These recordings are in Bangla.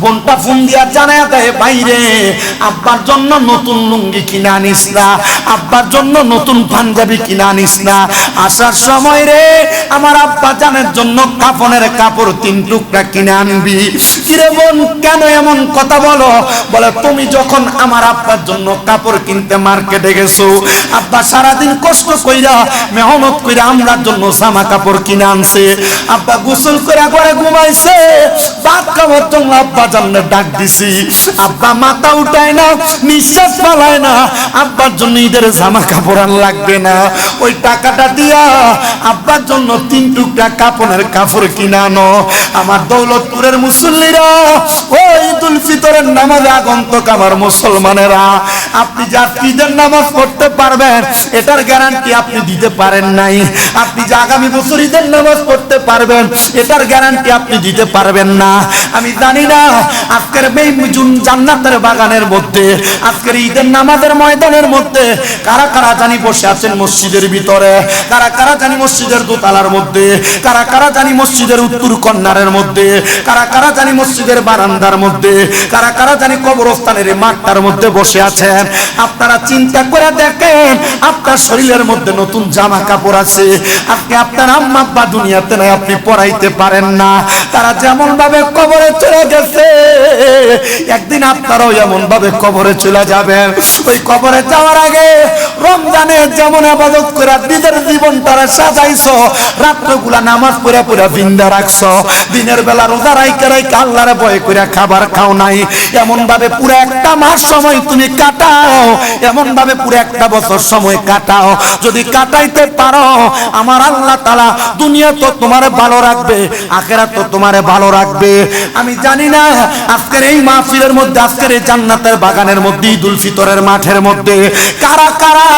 বোনটা ফোন জানায় দেয়, বাইরে, আব্বার জন্য নতুন লুঙ্গি কিনে আনিস না, আব্বার জন্য নতুন পাঞ্জাবি কিনে আনিস না। আসার সময় রে, আমার আব্বা জানের জন্য কাপনের কাপড় তিন টুকরা কিনে আনবি। কিরে বোন, কেন এমন কথা বলো? বলে, তুমি যখন আমার আব্বার জন্য কাপড় কিনতে মার্কেটে গেছো, আব্বা সারাদিন কষ্ট কইরা, মেহনত কইরা আমরার জন্য জামা কাপড় কিনে আনছে। আব্বা গোসল করে ঘরে ঘুমাইছে জান্নার ডাক দিছি। আব্বা মাথা উঠায় না, নিঃশ্বাস পালায় না। আব্বার জন্য ঈদের জামা কাপড় আর লাগবে না। ওই টাকাটা দিয়া আব্বার জন্য তিন টুকরা কাপড়ের কাপড় কিনে আনো। আমার দৌলতপুরের মুসল্লিরা ওই ঈদুল ফিতরের নামাজে আগন্তক আমার মুসলমানেরা। আপনি যা ঈদের নামাজ পড়তে পারবেন, এটার গ্যারান্টি আপনি দিতে পারেন নাই। আপনি যে আগামী বছর ঈদের নামাজ পড়তে পারবেন, এটার গ্যারান্টি আপনি দিতে পারবেন না। আমি জানি না আজকের এই জুন জান্নাতের বাগানের মধ্যে, আজকের ঈদের নামাজের ময়দানের মধ্যে, কারা কারা জানি বসে আছেন মসজিদের ভিতরে, কারা কারা জানি মসজিদের দোতলার মধ্যে, কারা কারা জানি মসজিদের উত্তর কর্নারের মধ্যে, কারা কারা জানি মসজিদের বারান্দার মধ্যে, কারা কারা জানি কবরস্থানের মাঠটার মধ্যে বসে আছেন। আপনারা চিন্তা করে দেখেন, আপনার শরীরের মধ্যে নতুন জামা কাপড় আছে, আপনি আপনার আম্মা আব্বা দুনিয়াতে নাই, আপনি পড়াইতে পারেন না। তারা যেমন ভাবে কবরে চলে গেছে একদিন আপনারাও এমন ভাবে কবরে চলে যাবেন, ওই কবরে যাওয়ার আগে রমজানে যেমন আবাদত করে নিজের জীবন তারা সাজাইছো, রাত্রগুলা নামাজ পড়ে পড়ে বিন্দা রাখছো, দিনের বেলা রোজা রাইকে রাইকে আল্লাহরে ভয় করে খাবার খাও নাই। এমন ভাবে পুরো একটা মাস সময় তুমি কাটাও এমন ভাবে পুরো একটা বছর সময় কাটাও। যদি কাটাইতে পারো, আমার আল্লাহ তালা দুনিয়া তো তোমারে ভালো রাখবে আখেরা তো তোমারে ভালো রাখবে। আমি জানি না আজকের এই মাহফিলের মধ্যে, আজকের এই জান্নাতের বাগানের মধ্যে ঈদুল ফিতরের মাঠের মধ্যে, কারা কারা,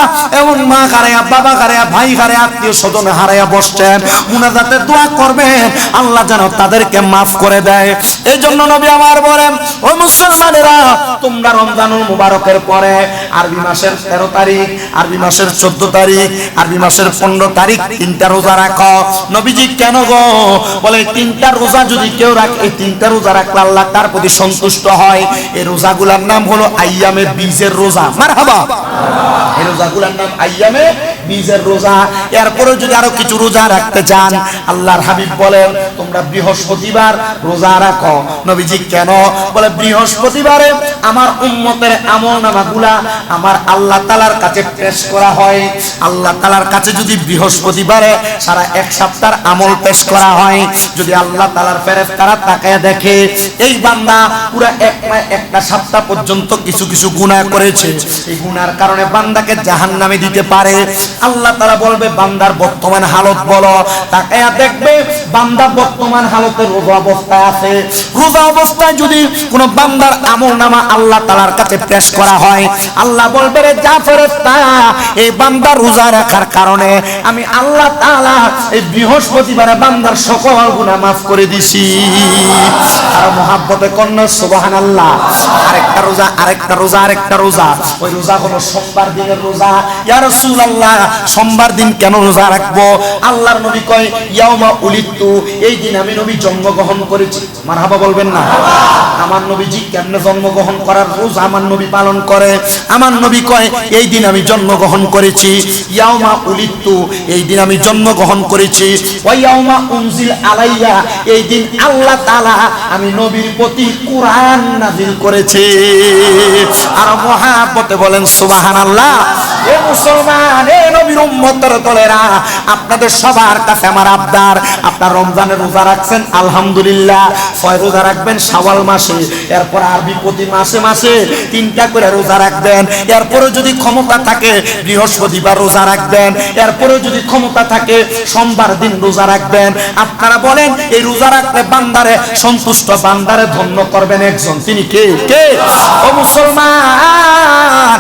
এমন মা হারাইয়া বাবা হারাইয়া ভাই হারাইয়া আত্মীয় স্বজন হারাইয়া বসছেন, মুনাজাতে দোয়া করবেন, আল্লাহ যেন তাদেরকে মাফ করে দেয়। এই জন্য নবী আমার বলেন, ও মুসলমানেরা তোমরা রমজানুল মুবারকের পরে, আরবি মাসের তেরো তারিখ, আরবি মাসের চোদ্দ তারিখ, আরবি মাসের পনেরো তারিখ, তিনটা রোজা রাখো। নবীজি কেন গো? বলে, তিনটা রোজা যদি কেউ রাখে, এই তিনটা রোজা রাখলে আল্লাহ তার প্রতি সন্তুষ্ট হয়। এই রোজাগুলার নাম হলো আইয়ামে বীজের রোজা। মারহাবা। এই রোজাগুলার নাম আইয়ামে বীজের রোজা। এরপরে যদি আরও কিছু রোজা রাখতে চান, আল্লাহর হাবিব বলেন, তোমরা বৃহস্পতিবার রোজা রাখো। নবীজি, কেন? বলে, বৃহস্পতিবারে আমার উম্মতের আমল নামাগুলা আমার আল্লাহ তালার কাছে পেশ করা হয়। আল্লাহ তালার কাছে যদি বৃহস্পতিবারে সারা এক সপ্তাহ আমল পেশ করা হয়, যদি আল্লাহ তালার ফেরেস তারা তাকায় দেখে, এই বান্দা পুরো এক একটা সপ্তাহ পর্যন্ত কিছু কিছু গুনাহ করেছে। এই গুনার কারণে বান্দাকে জাহান নামে দিতে পারে। আল্লাহ তারা বলবে, বান্দার বর্তমান হালত বলো। তাকায়া দেখবে, বান্দা বর্তমান হালতে রোজা অবস্থায় আছে। রোজা অবস্থায় যদি কোনো বান্দার আমল নামা আল্লাহ তালার কাছে পেশ করা হয়। আল্লাহ বলবে, রে যা ফেরেস্তা এই বান্দা রোজা রাখার কারণে আমি আল্লাহ তাআলা এই বৃহস্পতিবারে বান্দার সকল গুনাহ মাফ করে দিছি। আর মহাব্বতে কন্যা সুবহান আল্লাহ আরেকটা রোজা আরেকটা রোজা আরেকটা রোজা। ওই রোজা হলো সোমবার দিনের রোজা। ইয়া রাসূলুল্লাহ, সোমবার দিন কেন রোজা রাখব? আল্লাহর নবী কয়, ইয়াউমা উলিত্তু এই দিন আমি নবী জন্মগ্রহণ করেছি। মারহাবা বলবেন না। আমার নবীজি কেমনে জন্মগ্রহণ করার রোজ আমার নবী পালন করে। আমার নবী কয়, এই দিন আমি জন্মগ্রহণ করেছি। ইয়াউমা উলিত্তু এই দিন আমি জন্মগ্রহণ করেছি। ওয়া ইয়াউমা উনজিল আলাইয়া, এই দিন আল্লাহ তাআলা আমি নবীর প্রতি কোরআন নাজিল করেছে। আর মহাব্বতে বলেন, সুবহানাল্লাহ, এ মুসলমান, এ নবীর উম্মতের দলেরা, আপনাদের সবার কাছে আমার আবদার। আপনার রমজানের রোজা রাখছেন, আলহামদুলিল্লাহ। ছয় রোজা রাখবেন, শাওয়াল মাসে। এরপর আরবি প্রতি মাসে মাসে তিনটা করে রোজা রাখবেন। এরপরে যদি ক্ষমতা থাকে, বৃহস্পতিবার রোজা রাখবেন। এরপরে যদি ক্ষমতা থাকে, সোমবার দিন রোজা রাখবেন। আপনারা বলেন, এই রোজা রাখলে বান্দারে, সন্তুষ্ট বান্দারে ধন্য করবেন একজন। তিনি কে? কে? ও মুসলমান!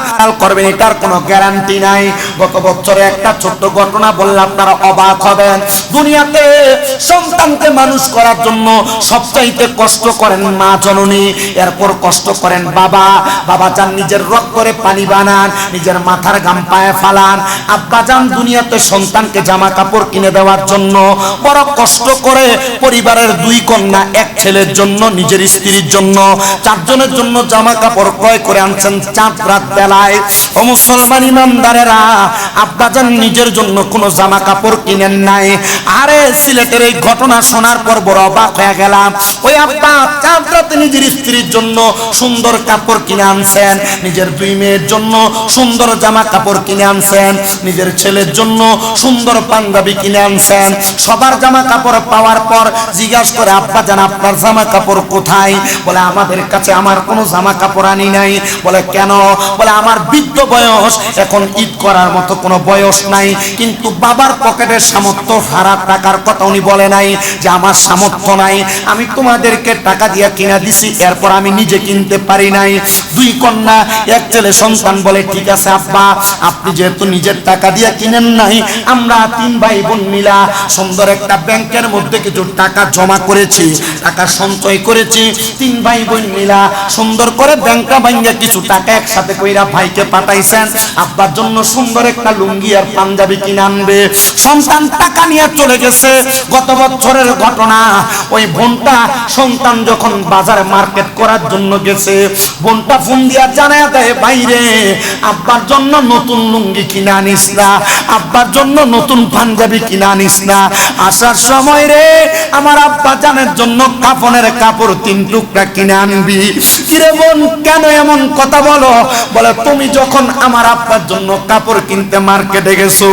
খেয়াল করবেন, এটার কোনো গ্যারান্টি নাই। গত বছরে একটা ছোট্ট ঘটনা বললে আপনারা অবাক হবেন। দুনিয়াতে সন্তানকে মানুষ করার জন্য সবচাইতে কষ্ট করেন মা জননী, এরপর কষ্ট করেন বাবা। বাবা যান নিজের রক করে পানি বানান, নিজের মাথার গাম পায়ে ফালান। আব্বা যান দুনিয়াতে সন্তানকে জামা কাপড় কিনে দেওয়ার জন্য বড় কষ্ট করে পরিবারের দুই কন্যা, এক ছেলের জন্য, নিজের স্ত্রীর জন্য, চারজনের জন্য জামা কাপড় ক্রয় করে আনছেন চাঁদ রাত বেলায় ও মুসলমান ইমানদারেরা, আব্বাজান নিজের জন্য কোনো জামা কাপড় কিনেন নাই। আরে, সিলেটের এই ঘটনা শোনার পর বড় অবাক হয়ে গেলাম। ওই আব্বা চাঁদ রাতে নিজের স্ত্রীর জন্য সুন্দর কাপড় কিনে আনছেন, নিজের দুই মেয়ের জন্য সুন্দর জামা কাপড় কিনে আনছেন, নিজের ছেলের জন্য সুন্দর পাঞ্জাবি কিনে আনছেন। সবার জামা কাপড় পাওয়ার পর জিজ্ঞাসা করে আব্বা জান আপনার জামা কাপড় কোথায়? বলে, আমাদের কাছে আমার কোনো জামা কাপড় আনি নাই। বলে, কেন? বলে আমার বৃদ্ধ বয়স, এখন ঈদ করার মতো কোনো বয়স নাই। কিন্তু বাবার পকেটের সামর্থ্য হারা টাকার কথা উনি বলে নাই যে আমার সামর্থ্য নাই। আমি তোমাদেরকে টাকা দিয়ে কিনা দিছি, এরপর আমি নিজে কিনতে পারি নাই। দুই কন্যা, এক ছেলে সন্তান বলে, ঠিক আছে আব্বা, আপনি যেহেতু নিজের টাকা দিয়ে কিনেন নাই, আমরা তিন ভাই বোন মিলা সুন্দর একটা ব্যাংকের মধ্যে কিছু টাকা জমা করেছি, টাকা সঞ্চয় করেছি। তিন ভাই বোন মিলা সুন্দর করে ব্যাংকটা ভাঙ্গা কিছু টাকা একসাথে কইরা ভাইকে পাঠাইছেন। আব্বার জন্য সুন্দর একটা লুঙ্গি আর পাঞ্জাবি কিনে আনবে। সন্তান টাকা নিয়ে চলে গেছে। গত বছরের ঘটনা, ওই বোনটা সন্তান যখন বাজারে মার্কেট করার জন্য গেছে, বোনটা ফোন দিয়া জানায় দেয় বাইরে আব্বার জন্য নতুন লুঙ্গি কিনে আনিস না। আব্বার জন্য নতুন পাঞ্জাবি কিনে আনিস না। আসার সময় রে, আমার আব্বা জানের জন্য কাপনের কাপড় তিন টুকরা কিনে আনবি। কিরে বোন কেন এমন কথা বলো? বলে, তুমি যখন আমার আব্বার জন্য কাপড় কিনতে মার্কেটে গেছো,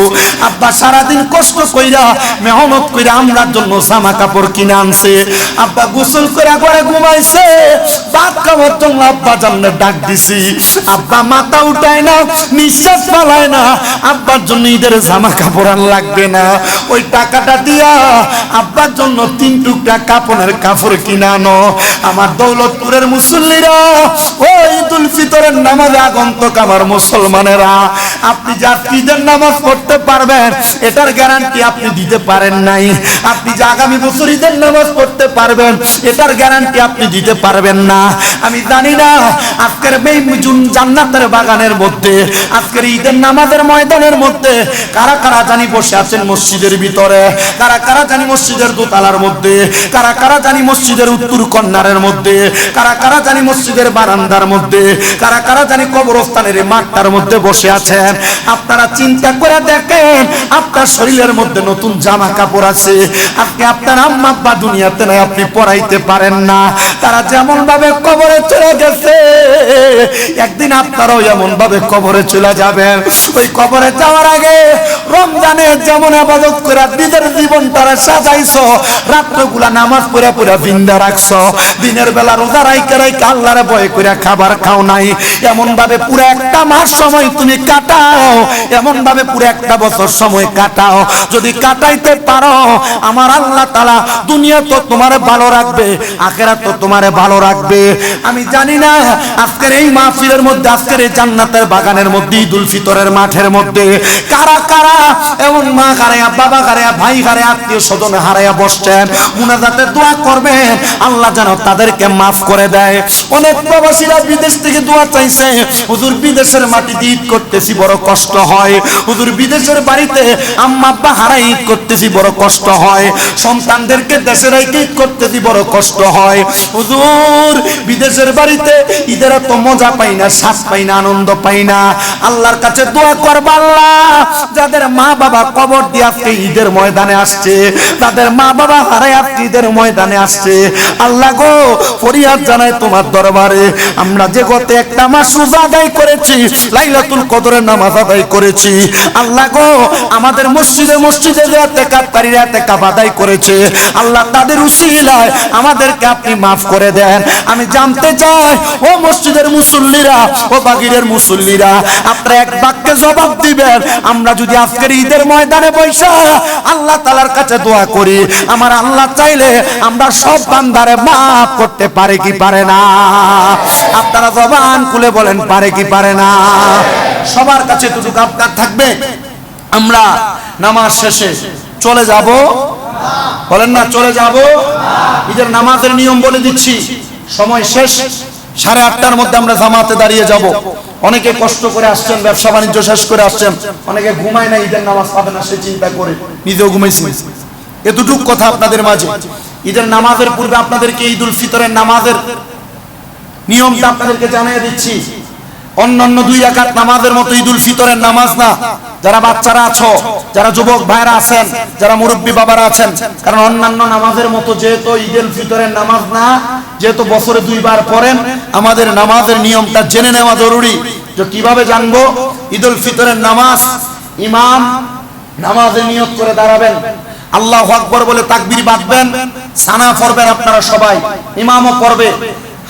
আব্বা সারাদিন কষ্ট কইরা, মেহনত কইরা আমরার জন্য জামা কাপড় কিনে আনছে। আব্বা গোসল করে ঘরে ঘুমাইছে ভাত খাওয়ার জন্য আব্বা জান্নার ডাক দিছি। আব্বা মাথা উঠায় না, নিঃশ্বাস পালায় না, আব্বার জন্য ঈদের জামা কাপড় আর লাগবে না। ওই টাকাটা দিয়া আব্বার জন্য তিন টুকরা কাপড়ের কাপড় কিনা আনো। আমার দৌলতপুরের মুসল্লিরা আমি জানি না, আজকের জান্নাতের বাগানের মধ্যে, আজকের ঈদের নামাজের ময়দানের মধ্যে কারা কারা জানি বসে আছেন মসজিদের ভিতরে? কারা কারা জানি মসজিদের দোতলার মধ্যে? কারা কারা জানি মসজিদের উত্তর কর্নারের মধ্যে? কারা কারা জানি মসজিদের বারান্দার মধ্যে, কারা কারা জানি কবরস্থানের মাঠটার মধ্যে বসে আছেন, আপনারা চিন্তা করে দেখেন, আপনার শরীরের মধ্যে নতুন জামা কাপড় আছে, আপনি আপনার আম্মা আব্বা দুনিয়াতে নাই, আপনি পড়াইতে পারেন না। তারা যেমন ভাবে কবরে চলে গেছে, একদিন আপনারাও এমন ভাবে কবরে চলে যাবেন। ওই কবরে যাওয়ার আগে রমজানে যেমন আবাদত করে নিজের জীবন তারা সাজাইছো, রাত্রগুলা নামাজ পড়ে পড়ে বিন্দা রাখছো, দিনের বেলা রোজা রাইকে রাইকে আল্লাহরে ভয় করে খাবার খাও নাই। এমন ভাবে পুরো একটা মাস সময় তুমি কাটাও। এমন ভাবে পুরো একটা বছর সময় কাটাও। যদি কাটাইতে পারো, আমার আল্লাহ তালা দুনিয়া তো তোমারে ভালো রাখবে আখেরা তো তোমারে ভালো রাখবে। আমি জানি না, আজকের এই মাহফিলের মধ্যে, আজকের এই জান্নাতের বাগানের মধ্যে, ঈদুল ফিতরের মাঠের মধ্যে, কারা কারা এমন মা হারাইয়া বাবা হারাইয়া ভাই হারাইয়া আত্মীয় স্বজন হারাইয়া বসছেন, মুনাজাতে দোয়া করবেন, আল্লাহ যেন তাদেরকে মাফ করে দেয়। অনেক প্রবাসীরা বিদেশ থেকে দোয়া চাইছে। হুজুর, বিদেশের মাটিতে ঈদ করতেছি, বড় কষ্ট হয়। হুজুর, বিদেশের বাড়িতে আম্মা আব্বা হারাই ঈদ করতেছি, বড় কষ্ট হয়। সন্তানদেরকে দেশের ঈদ করতেছি, বড় কষ্ট হয়। হুজুর, বিদেশের বাড়িতে ঈদের তো মজা পাই না শ্বাস পাই না, আনন্দ পাই না। আল্লাহর কাছে দোয়া করবা আল্লাহ। যাদের মা বাবা কবর দিয়ে আজকে ঈদের ময়দানে আসছে, তাদের মা বাবা হারাই আজকে ঈদের ময়দানে আসছে। আল্লাহ গো, ফরিয়াদ জানাই তোমার দরবারে। আমরা যে গত একটা মাস রোজা আদায় করেছি, লাইলাতুল কদরের নামাজ আদায় করেছি। আল্লাহ গো, আমাদের মসজিদে মসজিদে রাতে কাতারি রাতে কাপ আদায় করেছে। আল্লাহ তাদের আমাদেরকে আপনি মাফ করে দেন। আমি জানতে চাই, ও মসজিদের মুসল্লিরা, ও বাগিরের মুসল্লিরা, আপনারা এক বাক্যে জবাব দিবেন, আমরা যদি আজকের ঈদের ময়দানে বৈশা আল্লাহ তালার কাছে দোয়া করি, আমার আল্লাহ চাইলে আমরা সব বান্দারে মাফ করতে পারে কি পারে না? আপনারা জবান বলেন, পারে কি পারে না? সবার কাছে আপনার থাকবে। আমরা নামাজ শেষে চলে যাব। বলেন না চলে যাব। ঈদের নামাজের নিয়ম বলে দিচ্ছি। সময় শেষ সাড়ে আটটার মধ্যে আমরা জামাতে দাঁড়িয়ে যাব। অনেকে কষ্ট করে আসছেন ব্যবসা বাণিজ্য শেষ করে আসছেন। অনেকে ঘুমায় না ঈদের নামাজ পাবে না সে চিন্তা করে নিজেও ঘুমাইছি এতটুক কথা আপনাদের মাঝে। ঈদের নামাজের পূর্বে আপনাদেরকে ঈদুল ফিতরের নামাজের নিয়মটা আপনাদেরকে জানিয়ে দিচ্ছি। অন্যান্য দুই রাকাত নামাজের মতো ঈদুল ফিতরের নামাজ না। যারা বাচ্চারা আছো, যারা যুবক ভাইরা আছেন, যারা মুরব্বী বাবারা আছেন, কারণ অন্যান্য নামাজের মতো যেহেতু ঈদুল ফিতরের নামাজ না, যেহেতু বছরে দুইবার পড়েন, আমাদের নামাজের নিয়মটা জেনে নেওয়া জরুরি যে কীভাবে জানব ঈদুল ফিতরের নামাজ? ইমাম নামাজে নিয়ত করে দাঁড়াবেন। আল্লাহ আকবর বলে তাকবির বাঁধবেন। সানা পড়বেন আপনারা সবাই। ইমামও পড়বে।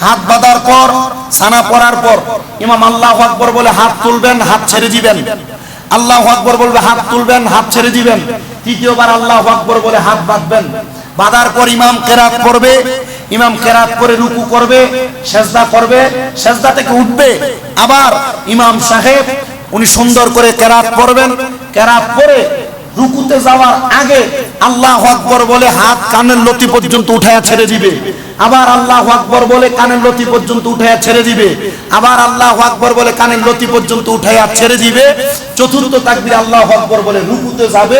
হাত বাঁধার পর সানা পড়ার পর, ইমাম আল্লাহ আকবর বলে, হাত তুলবেন, হাত ছেড়ে দিবেন। আল্লাহ আকবর বলবে, হাত তুলবেন, হাত ছেড়ে দিবেন। তৃতীয়বার আল্লাহ আকবর বলে, হাত বাঁধবেন। বাঁধার পর ইমাম কেরাত পড়বে, ইমাম কেরাত করে রুকু করবে, সেজদা করবে, সেজদা থেকে উঠবে। আবার ইমাম সাহেব, উনি সুন্দর করে কেরাত করবেন কেরাত পরে রুকুতে যাওয়ার আগে আল্লাহ আকবর বলে, হাত কানের লতি পর্যন্ত উঠায়া ছেড়ে দিবে। আবার আল্লাহ আকবর বলে কানের লতি পর্যন্ত উঠায়া ছেড়ে দিবে। আবার আল্লাহ আকবর বলে কানের লতি পর্যন্ত উঠায়া ছেড়ে দিবে। চতুর্থ তাকবির আল্লাহ আকবর বলে রুকুতে যাবে।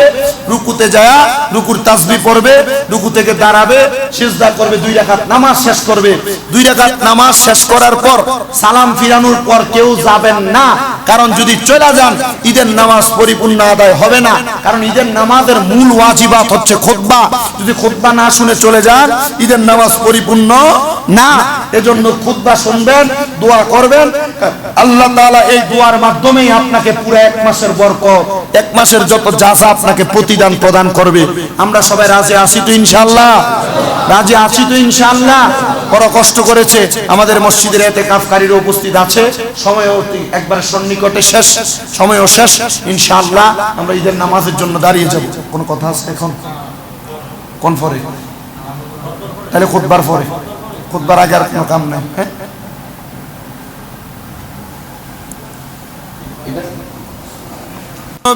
রুকুতে যায় রুকুর তাসবি পড়বে, রুকু থেকে দাঁড়াবে, সিজদা করবে, দুই রাকাত নামাজ শেষ করবে। দুই রাকাত নামাজ শেষ করার পর সালাম ফিরানোর পর কেউ যাবেন না। কারণ যদি চলে যান, ঈদের নামাজ পরিপূর্ণ আদায় হবে না। কারণ ঈদের নামাজের মূল ওয়াজিবাত হচ্ছে খুতবা। যদি খুতবা না শুনে চলে যান, ঈদের নামাজ পরিপূর্ণ না। এজন্য খুতবা শুনবেন, দোয়া করবেন। আল্লাহ এই দোয়ার মাধ্যমেই আপনাকে পুরো এক মাসের বরকত, এক মাসের যত জাযা আপনাকে প্রতিদান প্রদান করবে। আমরা সবাই রাজি আছি তো ইনশাআল্লাহ? রাজি আছি তো ইনশাআল্লাহ? বড় কষ্ট করেছে। আমাদের মসজিদের এতে কাফকারীর উপস্থিত আছে। সময় একবার সন্নিকটে শেষ, সময়ও শেষ। ইনশাআল্লাহ আমরা ঈদের নামাজের জন্য দাঁড়িয়ে যাব। কোনো কথা আছে এখন? কোন পরে তাহলে খুতবার পরে। খুতবার আগে আর কোনো কাম নাই হ্যাঁ?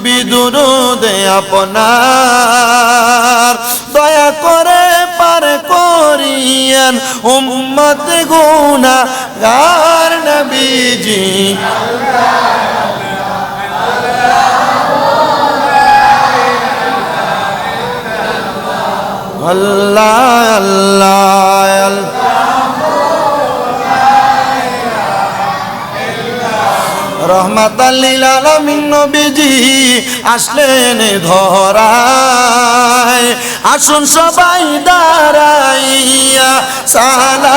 বিদুরুদে আপনার দয়া করে পার করিয়েন। উম্মত গুনা গার নবীজি। আল্লাহ আল্লাহ আল্লাহ আলামিন নবীজি আসলেন ধরায়। আসুন সবাই দাঁড়াইয়া সালাম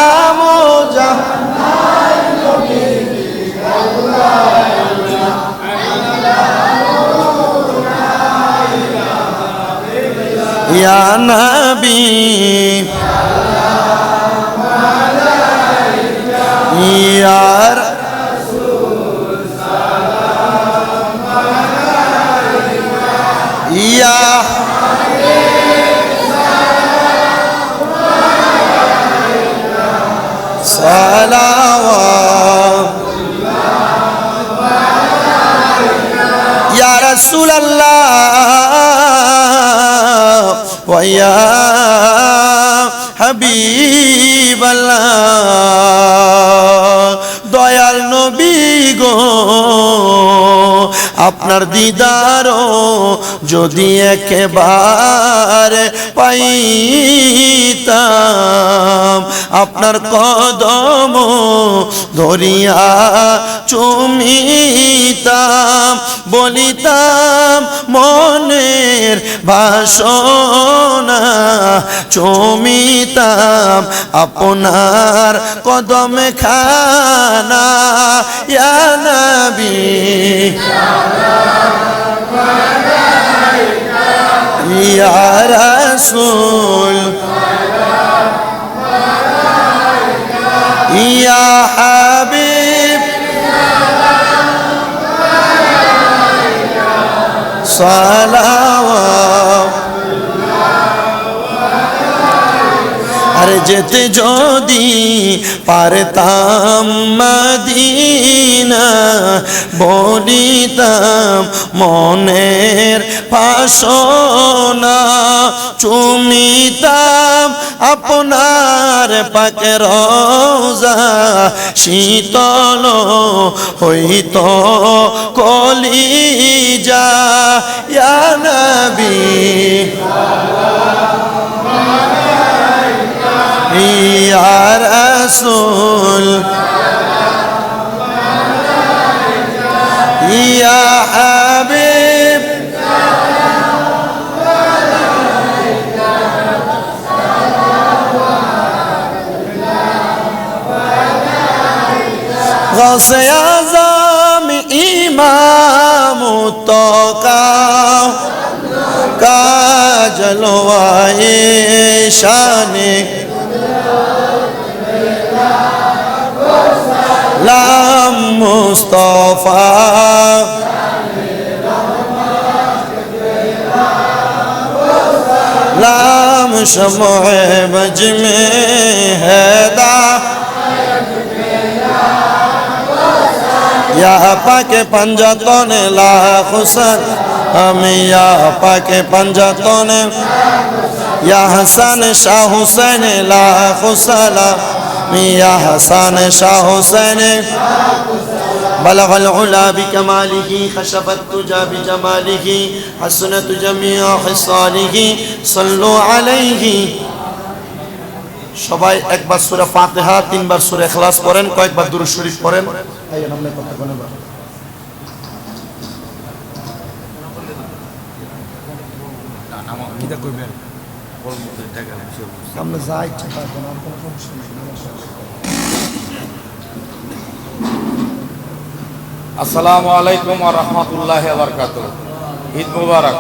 يا نبي. يا رسول سلام عليك يا سلام الله عليك يا رسول الله. হাবিবাল্লাহ দয়াল নবী গো। আপনার দিদারও যদি একেবারে পাইতাম, আপনার কদম ধরিয়া চুমিতাম, বলিতাম, মনের ভাষণা চুমিতাম, আপনার কদম খানা ইয়া নবী। ইয়া রাসূল ইয়া হাবিব সালাওয়াত আরে যেতে যদি পারতাম মদিনা, বলিতাম মনের পাশনা চুমিতাম আপনার পাকে রোজা, শীতল হইত কলি যা নবী يا رسول يا حبيب غص يا إمام الطاقة كاجل وإيشانك سلام مصطفیٰ۔ لام شمع بج میں ہے یا پاک پنجتوں نے لاکھ حسن۔ ہمیں یا پاک پنجتوں نے یا حسن شاہ حسین لا سلام ইয়া হাসান শাহ হুসেন بلغ العلا بكماله خشف التجى بجماله حسنت جميع خصاله صلوا عليه সবাই একবার সূরা ফাতিহা তিনবার সূরা ইখলাস পড়েন কয়েকবার দুরূদ শরীফ পড়েন আইয়েন আসসালামু আলাইকুম রাহমাতুল্লাহি ঈদ মুবারক।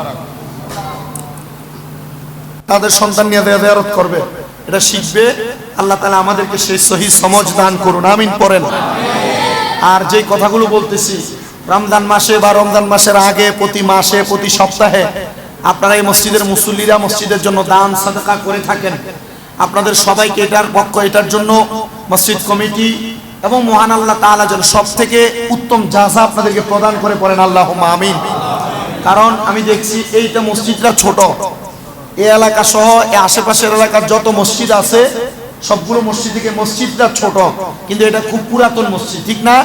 তাদের সন্তান নিয়ে দেয়ারত করবে। এটা শিখবে। আল্লাহ তাআলা আমাদেরকে সেই সহি সমঝ দান করুন। আমিন পড়েন। আর যে কথাগুলো বলতেছি, রমজান মাসে বা রমজান মাসের আগে প্রতি মাসে, প্রতি সপ্তাহে আপনারা এই মসজিদের মুসল্লিরা মসজিদের জন্য দান সাদাকা করে থাকেন। আপনাদের সবাইকে এটার পক্ষ, এটার জন্য মসজিদ কমিটি এবং মহান আল্লাহ তাআলা যেন সব থেকে উত্তম জাজা আপনাদেরকে প্রদান করে পড়েন আল্লাহ আমিন। কারণ আমি দেখছি এইটা মসজিদটা ছোট। এই এলাকা সহ এই আশেপাশের এলাকার যত মসজিদ আছে, সবগুলো মসজিদ থেকে মসজিদটা ছোট। কিন্তু এটা খুব পুরাতন মসজিদ, ঠিক না?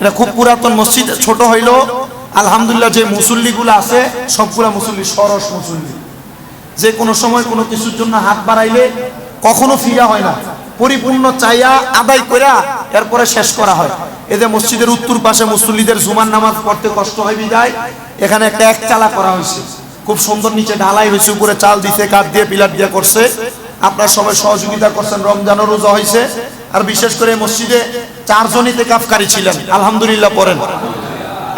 এটা খুব পুরাতন মসজিদ, ছোট হইল আলহামদুলিল্লাহ যে মুসল্লিগুলো আছে, সবগুলা মুসল্লি সরস মুসল্লি। যে কোনো সময় কোনো কিছুর জন্য হাত বাড়াইলে কখনো ফিরা হয় না। পরিপূর্ণ চাইয়া আদায় কইরা এরপরে শেষ করা হয়। এতে মসজিদের উত্তর পাশে মুসল্লিদের জুমার নামাজ পড়তে কষ্ট হয় বিদায়, এখানে একটা এক চালা করা হয়েছে। খুব সুন্দর নিচে ঢালাই হয়েছে, উপরে চাল দিতে কাঠ দিয়ে, পিলার দিয়ে করছে। আপনার সবাই সহযোগিতা করছেন রমজানও রোজা হয়েছে। আর বিশেষ করে মসজিদে চারজনই কাফকারী ছিলেন। আলহামদুলিল্লাহ পড়েন।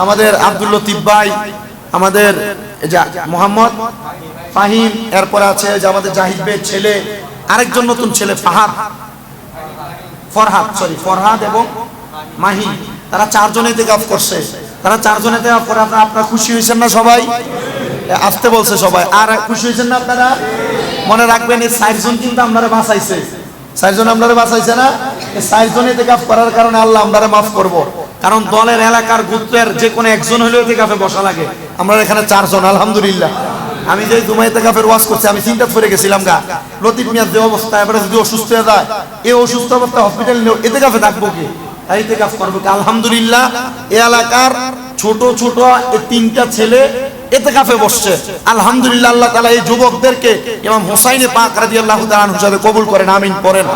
আমাদের আব্দুল লতিফ ভাই, আমাদের মোহাম্মদ ফাহিম, এরপরে আছে যে আমাদের জাহিদ ভাইয়ের ছেলে, আরেকজন নতুন ছেলে, ফাহাদ, ফরহাদ সরি ফরহাদ এবং মাহি। তারা চারজনে গাফ করছে। তারা চারজনে গাফ করে আপনারা আপনারা খুশি হয়েছেন না সবাই? আসতে বলছে সবাই। আর খুশি হয়েছেন না আপনারা? মনে রাখবেন, এই চারজন কিন্তু আপনারা বাঁচাইছে। চারজন আপনারা বাঁচাইছে না? এই চারজনে গাফ করার কারণে আল্লাহ আপনারা মাফ করব। কারণ দলের এলাকার গোত্রের যে কোনো একজন হলেও গাফে বসা লাগে। আমরা এখানে চারজন, আলহামদুলিল্লাহ। আমি যে দুমাইতে গাফের ওয়াজ করছি, আমি চিন্তা করে গেছিলাম গা, লতিফ মিয়ার যে অবস্থা, এবারে যদি অসুস্থ হয়ে যায়, এই অসুস্থ অবস্থা হসপিটাল নিয়েও এতে গাফে থাকব কি? এতে গাফ করব কি আলহামদুলিল্লাহ এই এলাকার ছোট ছোট তিনটা ছেলে এতে কাফে বসছে। আলহামদুলিল্লাহ, আল্লাহ তাআলা এই যুবকদেরকে ইমাম হোসাইনে পাক তাআলা আনহু সাথে কবুল করেন, আমিন পড়েন।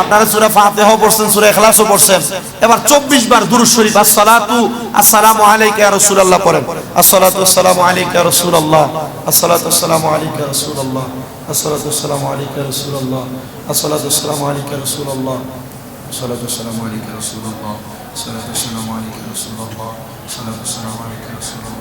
আপনারা সুরা ফাতেহ পড়ছেন, সুরা ইখলাসও পড়ছেন। এবার চব্বিশ বার দুরুদ শরীফ, আসসালাতু, আসসালামু আলাইকা ইয়া রাসূলুল্লাহ পড়েন। আসসালাতু, আসসালামু আলাইকা ইয়া রাসূলুল্লাহ। আসসালাতু, আসসালামু আলাইকা ইয়া রাসূলুল্লাহ। আসসালাতু, আসসালামু আলাইকা ইয়া রাসূলুল্লাহ। আসসালাতু, আসসালামু আলাইকা ইয়া রাসূলুল্লাহ। আসসালাতু, আসসালামু আলাইকা ইয়া রাসূলুল্লাহ। আসসালাতু, আসসালামু আলাইকা ইয়া রাসূলুল্লাহ। আসসালাতু, আসসালামু আলাইকা ইয়া রাসূলুল্লাহ।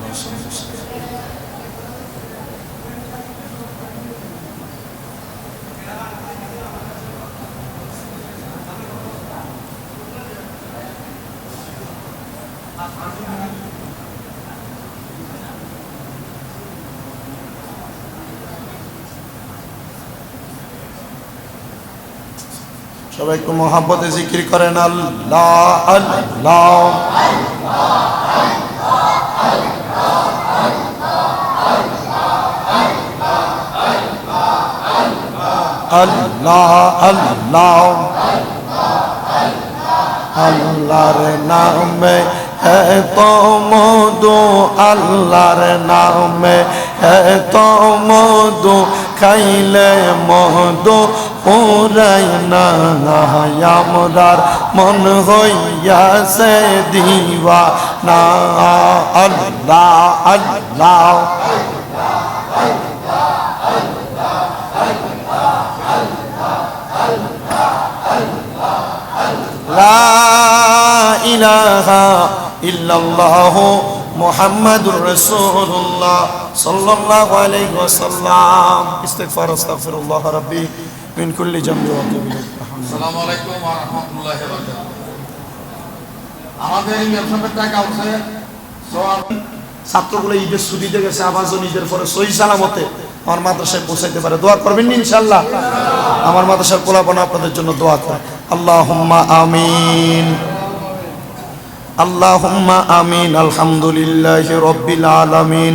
সবাই একটু মহাব্বতে জিকির করেন আল্লাহ আল্লাহ আল্লাহ আল্লাহ, আল্লাহর নামে এত মধু, আল্লাহর নামে এত মধু, খাইলে মধু পুরাই না আমরার মন হইয়াছে দিবা না আল্লাহ আল্লাহ লা ইলাহা ইল্লাল্লাহু মুহাম্মাদুর রাসূলুল্লাহ সাল্লাল্লাহু আলাইহি ওয়াসাল্লাম। ইস্তিগফার মিন কুল্লি জামবি ওয়া আতুবু ইলাইহি আসসালামু আলাইকুম ওয়া রাহমাতুল্লাহি ওয়া বারাকাতুহু আমাদের এই ব্যবসার টাকা হচ্ছে সোয়াব ছাত্রগুলো ঈদের ছুটিতে গেছে আবার যেন ঈদের পরে সহি সালামতে আমার মাদ্রাসায় পৌঁছাইতে পারে দোয়া করবেন ইনশাল্লাহ আমার মাদ্রাসার পোলাপন আপনাদের জন্য দোয়া করে আল্লাহ আমিন اللهم آمين الحمد لله رب العالمين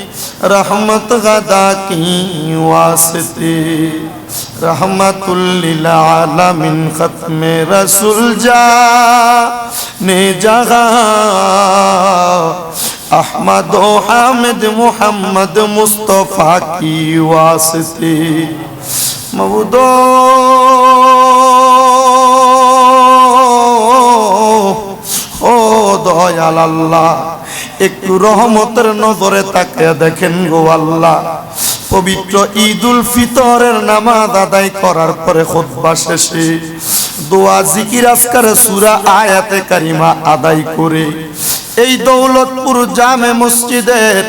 رحمت غدا کی واسطے رحمت للعالمین ختم رسول جا نے جگہ، احمد و حامد، محمد مصطفیٰ کی واسطے۔ مودو، او دو یا اللہ একটু রহমতের নজরে তাকে দেখেন গো আল্লাহ। পবিত্র ঈদুল ফিতরের নামাজ আদায় করার পরে খুতবা শেষে দোয়া, জিকির, আজকার সূরা, আয়াতে কারিমা আদায় করে এই দৌলতপুর জামে মসজিদের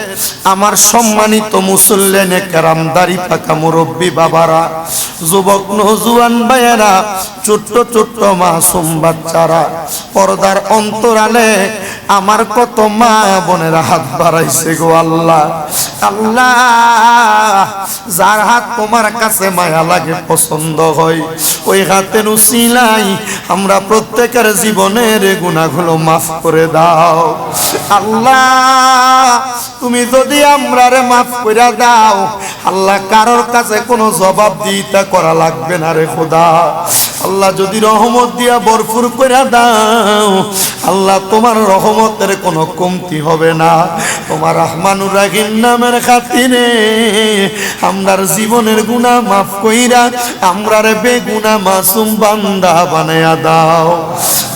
আমার সম্মানিত মুসল্লেনে কেরামদারি পাকা মুরব্বী বাবারা, যুবক নজুয়ান ভাইয়েরা, ছোট্ট ছোট্ট মাসুম বাচ্চারা, পর্দার অন্তরালে আমার কত মা বোনেরা হাত বাড়াইছে গো আল্লাহ। আল্লাহ, যার হাত তোমার কাছে মায়া লাগে, পছন্দ হয়, ওই হাতের উসিলাই আমরা প্রত্যেকের জীবনের গুণাগুলো মাফ করে দাও। আল্লাহ, তুমি যদি আমরারে মাফ করে দাও, আল্লাহ কারোর কাছে কোনো জবাব দিতে করা লাগবে না রে খোদা। আল্লাহ যদি রহমত দিয়া ভরপুর করে দাও, আল্লাহ তোমার রহমতের কোনো কমতি হবে না। তোমার রহমানুর রাহিম নামের খাতিরে আমরার জীবনের গুণা মাফ কইরা আমরার বেগুনা মাসুম বান্দা বানায়া দাও।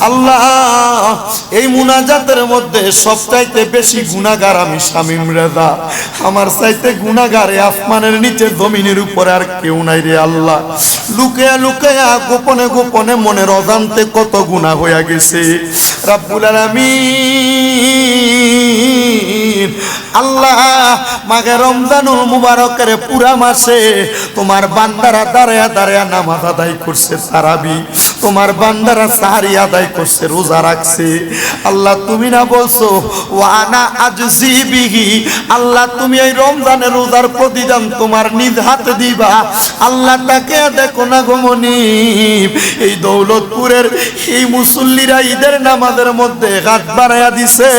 আল্লাহ, এই মুনাজাতের মধ্যে সবচাইতে বেশি গুণাগার আমি শামিম রেজা। আমার চাইতে গুণাগারে আসমানের নিচে জমিনের উপরে আর কেউ নাই রে আল্লাহ। লুকেয়া লুকেয়া গোপনে গোপনে গোপনে মনের অজান্তে কত গুণা হইয়া গেছে। রাব্বুল আলামিন, আল্লাহ মাগে রমজানুল মুবারকের পুরা মাসে তোমার বান্দারা দাঁড়ায়া দাঁড়ায়া নামাজ আদায় করছে তারাবি। তোমার বান্দারা সাহারি আদায় করছে, রোজা রাখছে। আল্লাহ তুমি না বলছো, ওয়ানা আজজি বিহি আল্লাহ তুমি এই রমজানের রোজার প্রতিদান তোমার নিজ হাতে দিবা। আল্লাহ তাকে দেখো না গমনি এই দৌলতপুরের এই মুসল্লিরা ঈদের নামাজের মধ্যে হাত বাড়াইয়া দিছে।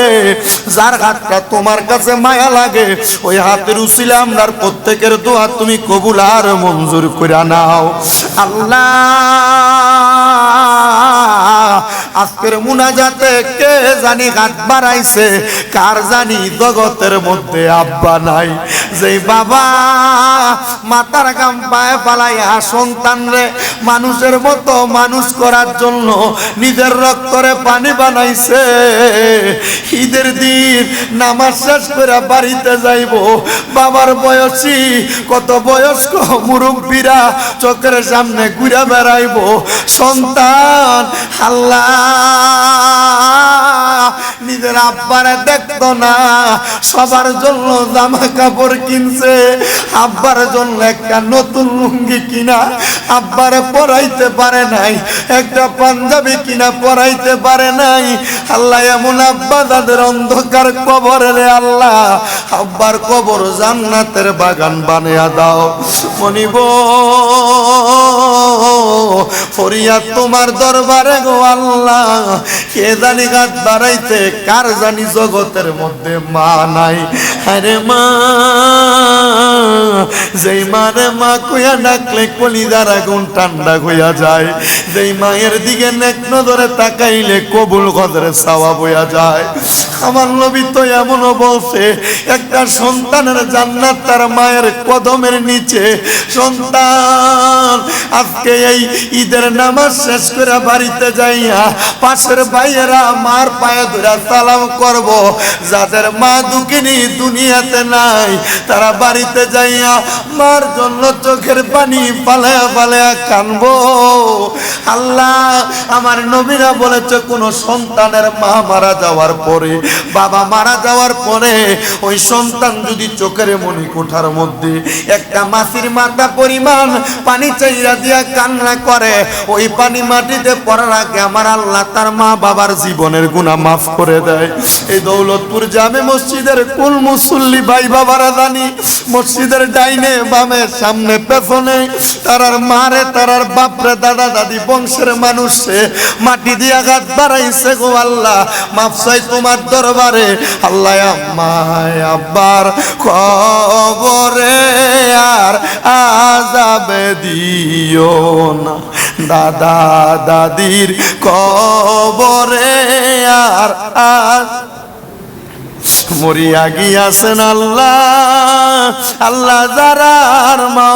যার হাতটা তোমার কাছে মায়া লাগে, ওই হাতের উসিলে আমরার প্রত্যেকের দোয়া তুমি কবুল আর মঞ্জুর করে নাও। আল্লাহ আজকের মুনাজাতে কে জানি হাত বাড়াইছে? কার জানি জগতের মধ্যে আব্বা নাই? যেই বাবা মাতার গাম পায়ে পালাইয়া সন্তান রে, মানুষের মতো মানুষ করার জন্য নিজের রক্তরে পানি বানাইছে। ঈদের দিন নামাজ শেষ করে বাড়িতে যাইব। বাবার বয়সী, কত বয়স্ক মুরব্বীরা চোখের সামনে ঘুরে বেড়াইব। সন্তান, আল্লাহ নিজের আব্বারে দেখতো না, সবার জন্য জামা কাপড় কিনছে। আব্বার জন্য একটা নতুন লুঙ্গি কিনা, আব্বারে পরাইতে পারে নাই। একটা পাঞ্জাবি কিনা পরাইতে পারে নাই। আল্লাহ এমন আব্বা তাদের অন্ধকার কবরে রে আল্লাহ। আব্বার কবর জান্নাতের বাগান বানিয়ে দাও। মনিব। ফরিয়াদ তোমার দরবারে গো আল্লাহ। কে জানি গাছ বাড়াইতে, কার জানি জগতের মধ্যে মা নাই। আরে মা, যেই মারে মা কইয়া ডাকলে কলিজার আগুন ঠান্ডা হইয়া যায়। যেই মায়ের দিকে নেক নজরে তাকাইলে কবুল কদরে সাওয়া বইয়া যায়। আমার নবী তো এমনও বলছে, একটা সন্তানের জান্নাত তার মায়ের কদমের নিচে। সন্তান, আজকে এই ঈদের নামাজ শেষ করে বাড়িতে যাইয়া পাশের ভাইয়েরা মার পায়ে ধরে সালাম করব। যাদের মা দুঃখিনী দুনিয়াতে নাই, তারা বাড়িতে যাইয়া মার জন্য চোখের পানি পালায়া পালায়া কানবো। আল্লাহ, আমার নবীরা বলেছে, কোন সন্তানের মা মারা যাওয়ার পরে, বাবা মারা যাওয়ার পরে, ওই সন্তান যদি চোখের মনি কোঠার মধ্যে একটা মাসির মাথা পরিমাণ পানি চাইরা দিয়া কান্না করে, ওই পানি মাটিতে পড়ার আগে আমার আল্লাহ তার মা বাবার জীবনের গুণা মাফ করে দেয়। এই দৌলতপুর জামে মসজিদের কুল মুসল্লি ভাই বাবারা জানি, মসজিদের ডাইনে, বামে, সামনে, পেছনে তারার মারে তারার বাপরে, দাদা, দাদি, বংশের মানুষে মাটি দিয়ে গাছ বাড়াইছে গো আল্লাহ। মাফ চাই তোমার দরবারে, আল্লাহ আমায় আব্বার আর আজাবে দিও না। দাদা দাদির কবরে আর আজ মরিয়া গিয়াছেন আল্লাহ। আল্লাহ যারার মা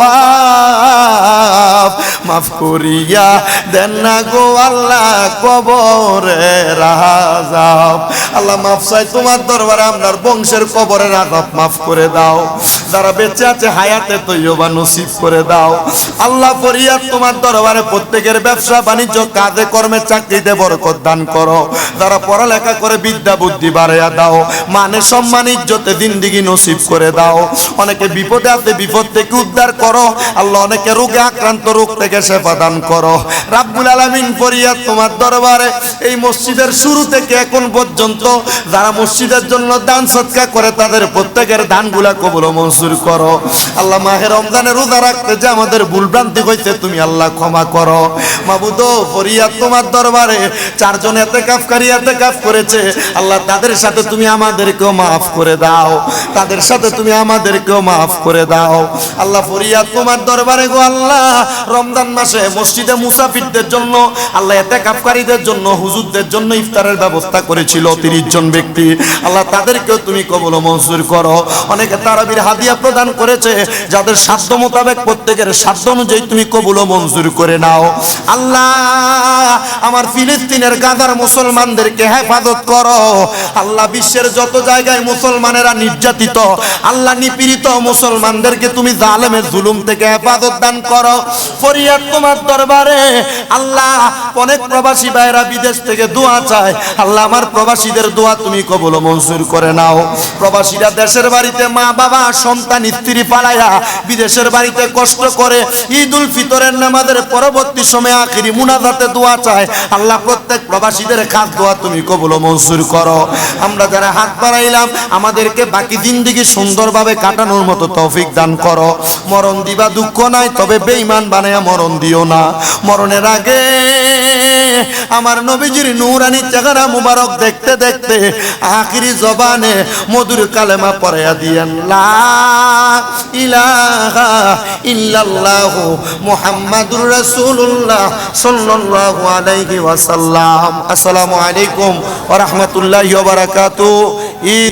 বাপ মাফ করিয়া দেন না গো আল্লাহ কবরে রাজাব আল্লাহ মাফ চাই তোমার দরবারে আপনার বংশের কবরের আজাব মাফ করে দাও। যারা বেঁচে আছে হায়াতে তৈবা নসিব করে দাও। আল্লাহ পরিয়া তোমার দরবারে প্রত্যেকের ব্যবসা, বাণিজ্য, কাজে কর্মে চাকরিতে বরকত দান করো। যারা পড়ালেখা করে বিদ্যা, বুদ্ধি বাড়াইয়া দাও। মানে সম্মান, ইজ্জতে দিনদিগি নসিব করে দাও। অনেকে বিপদে আছে, বিপদ থেকে উদ্ধার করো। আল্লাহ অনেকে রোগে আক্রান্ত, রোগ থেকে সেবা দান করো। রাব্বুল আলামিন ফরিয়াদ তোমার দরবারে, এই মসজিদের শুরু থেকে এখন পর্যন্ত যারা মসজিদের জন্য দান সৎকার করে, তাদের প্রত্যেকের দানগুলা কবুল মঞ্জুর করো। আল্লাহ মাহে রমজানের রোজা রাখতে যে আমাদের ভুল ভ্রান্তি হয়েছে, তুমি আল্লাহ ক্ষমা করো। মাবুদ, ফরিয়াদ তোমার দরবারে, চারজন এতে কাফকারি এতে কাফ করেছে। আল্লাহ তাদের সাথে তুমি আমাদেরকেও মাফ করে দাও। তাদের সাথে তুমি আমাদেরকেও মাফ করে দাও। আল্লাহ ফরিয়াদ তোমার দরবারে গো আল্লাহ। রমজান মাসে মসজিদে মুসাফিরদের জন্য, আল্লাহ এতে কাফকারীদের জন্য, হুজুরদের জন্য ইফতারের ব্যবস্থা করেছিল তিরিশ জন ব্যক্তি। আল্লাহ তাদেরকেও তুমি কবল মঞ্জুর করো। অনেকে তারাবির হাদিয়া প্রদান করেছে, যাদের সাধ্য মোতাবেক প্রত্যেকের সাধ্য অনুযায়ী তুমি কবুল মঞ্জুর করে নাও। আল্লাহ, আমার ফিলিস্তিনের গাদার মুসলমানদেরকে হেফাজত করো। আল্লাহ বিশ্বের যত জায়গায় মুসলমানেরা নির্যাতিত, আল্লাহ নিপীড়িত মুসলমানদেরকে তুমি জালেমের জুলুম থেকে হেফাজত দান করো। ফরিয়াদ তোমার দরবারে। আল্লাহ অনেক প্রবাসী ভাইরা বিদেশ থেকে দোয়া চায়। আল্লাহ আমার প্রবাসীদের দোয়া তুমি কবুল মঞ্জুর করে নাও। প্রবাসীরা দেশের বাড়িতে মা, বাবা, সন্তান, স্ত্রী পালাইয়া বিদেশের বাড়িতে কষ্ট করে ঈদ উল ফিতরের নামাজের পরবর্তী সময় আখিরি মুনাজাতে দোয়া চায়। আল্লাহ প্রত্যেক প্রবাসীদের খাস দোয়া তুমি কবুল মঞ্জুর করো। আমরা যারা হাত বাড়াইলাম, আমাদেরকে বাকি জিন্দিগি সুন্দরভাবে কাটানোর মতো তৌফিক দান করো। মরণ দিবা দুঃখ নাই, তবে বেঈমান বানায়া মরণ দিও না। মরণের আগে আমার নবীজির নূরানি চেহারা মুবারক দেখতে দেখতে আখিরি জবানে মধুর কালেমা পড়াইয়া দিয়েন ইলাহা ইল্লাল্লাহ মুহাম্মাদুর রাসূলুল্লাহ সাল্লাল্লাহু আলাইহি ওয়াসাল্লাম। আসসালামু আলাইকুম ওয়া রাহমাতুল্লাহি ওয়া বারাকাতুহু। ঈদ